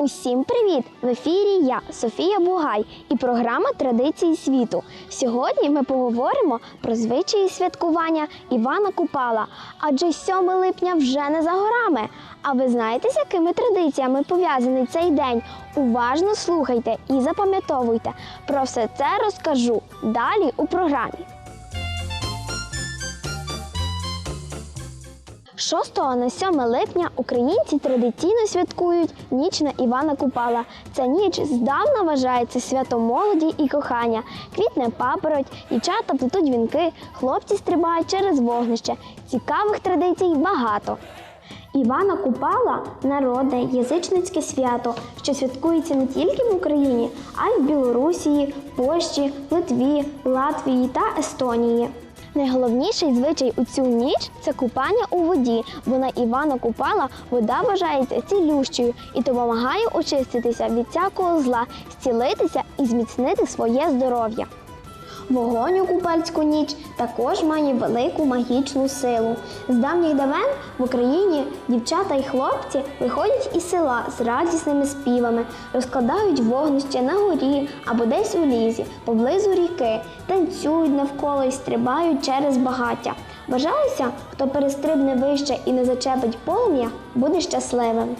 Усім привіт! В ефірі я, Софія Бугай, і програма Традиції світу. Сьогодні ми поговоримо про звичаї святкування Івана Купала, адже 7 липня вже не за горами. А ви знаєте, з якими традиціями пов'язаний цей день? Уважно слухайте і запам'ятовуйте. Про все це розкажу далі у програмі. 6 на 7 липня українці традиційно святкують ніч на Івана Купала. Ця ніч здавна вважається святом молоді і кохання. Квітне папороть, дівчата плетуть вінки, хлопці стрибають через вогнище. Цікавих традицій багато. Івана Купала народне язичницьке свято, що святкується не тільки в Україні, а й в Білорусі, Польщі, Литві, Латвії та Естонії. Найголовніший звичай у цю ніч це купання у воді, бо на Івана Купала вода вважається цілющою і допомагає очиститися від всякого зла, зцілитися і зміцнити своє здоров'я. Вогонь у купальську ніч також має велику магічну силу. З давніх давен в Україні дівчата й хлопці виходять із села з радісними співами, розкладають вогнище на горі або десь у лізі, поблизу ріки, танцюють навколо і стрибають через багаття. Вважалося, хто перестрибне вище і не зачепить полум'я, буде щасливим.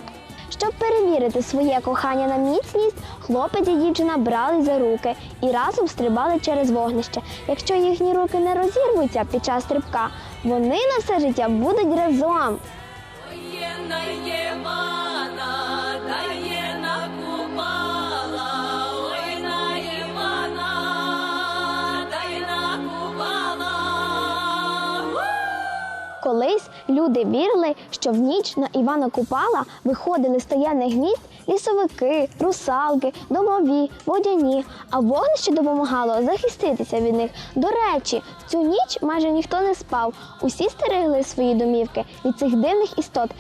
Щоб перевірити своє кохання на міцність, хлопець і дівчина брали за руки і разом стрибали через вогнище. Якщо їхні руки не розірвуться під час стрибка, вони на все життя будуть разом. Люди вірили, що в ніч на Івана Купала виходили з таємних місць лісовики, русалки, домові, водяні, а вогнище допомагало захиститися від них. До речі, в цю ніч майже ніхто не спав. Усі стерегли свої домівки від цих дивних істот.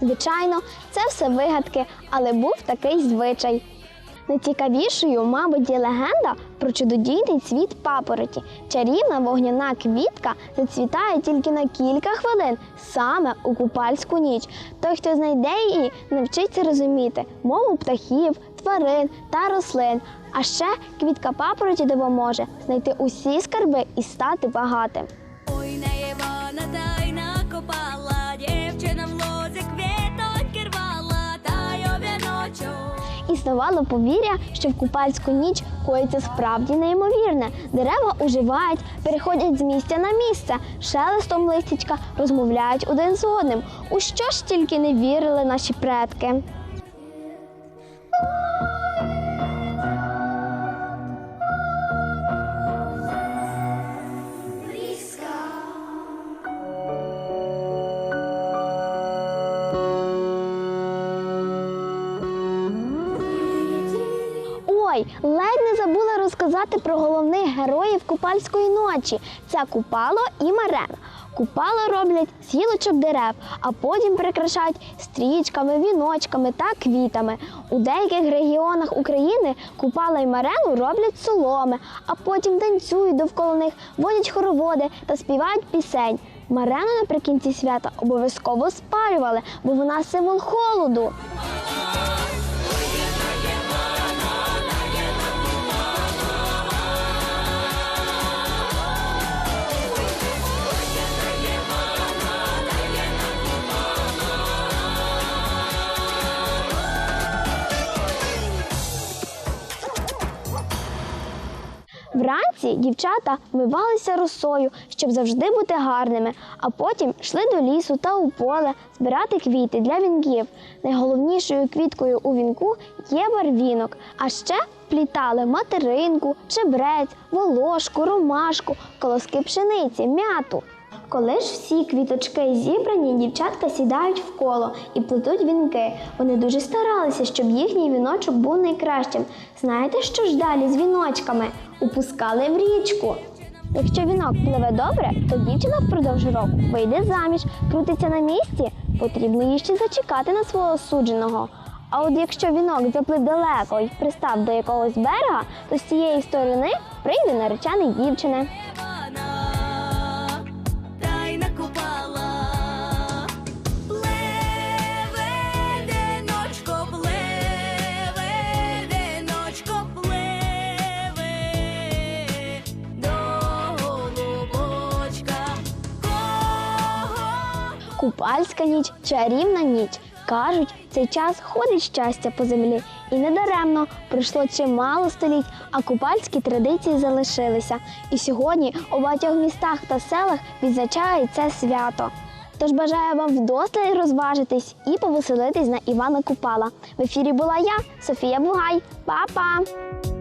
Звичайно, це все вигадки, але був такий звичай. Найцікавішою, мабуть, є легенда про чудодійний цвіт папороті. Чарівна вогняна квітка зацвітає тільки на кілька хвилин, саме у купальську ніч. Той, хто знайде її, навчиться розуміти мову птахів, тварин та рослин. А ще квітка папороті допоможе знайти усі скарби і стати багатим. Існувало повір'я, що в купальську ніч коїться справді неймовірне. Дерева уживають, переходять з місця на місце, шелестом листячка розмовляють один з одним. У що ж тільки не вірили наші предки. Ой, ледь не забула розказати про головних героїв купальської ночі. Це купало і марена. Купало роблять з гілочок дерев, а потім прикрашають стрічками, віночками та квітами. У деяких регіонах України купала і марену роблять соломи, а потім танцюють довкола них, водять хороводи та співають пісень. Марену наприкінці свята обов'язково спалювали, бо вона символ холоду. Вранці дівчата вмивалися росою, щоб завжди бути гарними, а потім йшли до лісу та у поле збирати квіти для вінків. Найголовнішою квіткою у вінку є барвінок, а ще плітали материнку, чебрець, волошку, ромашку, колоски пшениці, м'яту. Коли ж всі квіточки зібрані, дівчатка сідають в коло і плетуть вінки. Вони дуже старалися, щоб їхній віночок був найкращим. Знаєте, що ж далі з віночками? Упускали в річку. Якщо вінок пливе добре, то дівчина впродовж року вийде заміж, крутиться на місці, потрібно їй ще зачекати на свого судженого. А от якщо вінок заплив далеко і пристав до якогось берега, то з цієї сторони прийде наречений дівчини. Купальська ніч, чарівна ніч. Кажуть, цей час ходить щастя по землі. І недаремно пройшло чимало століть, а купальські традиції залишилися. І сьогодні у багатьох містах та селах відзначають це свято. Тож бажаю вам вдосталь розважитись і повеселитись на Івана Купала. В ефірі була я, Софія Бугай. Па-па!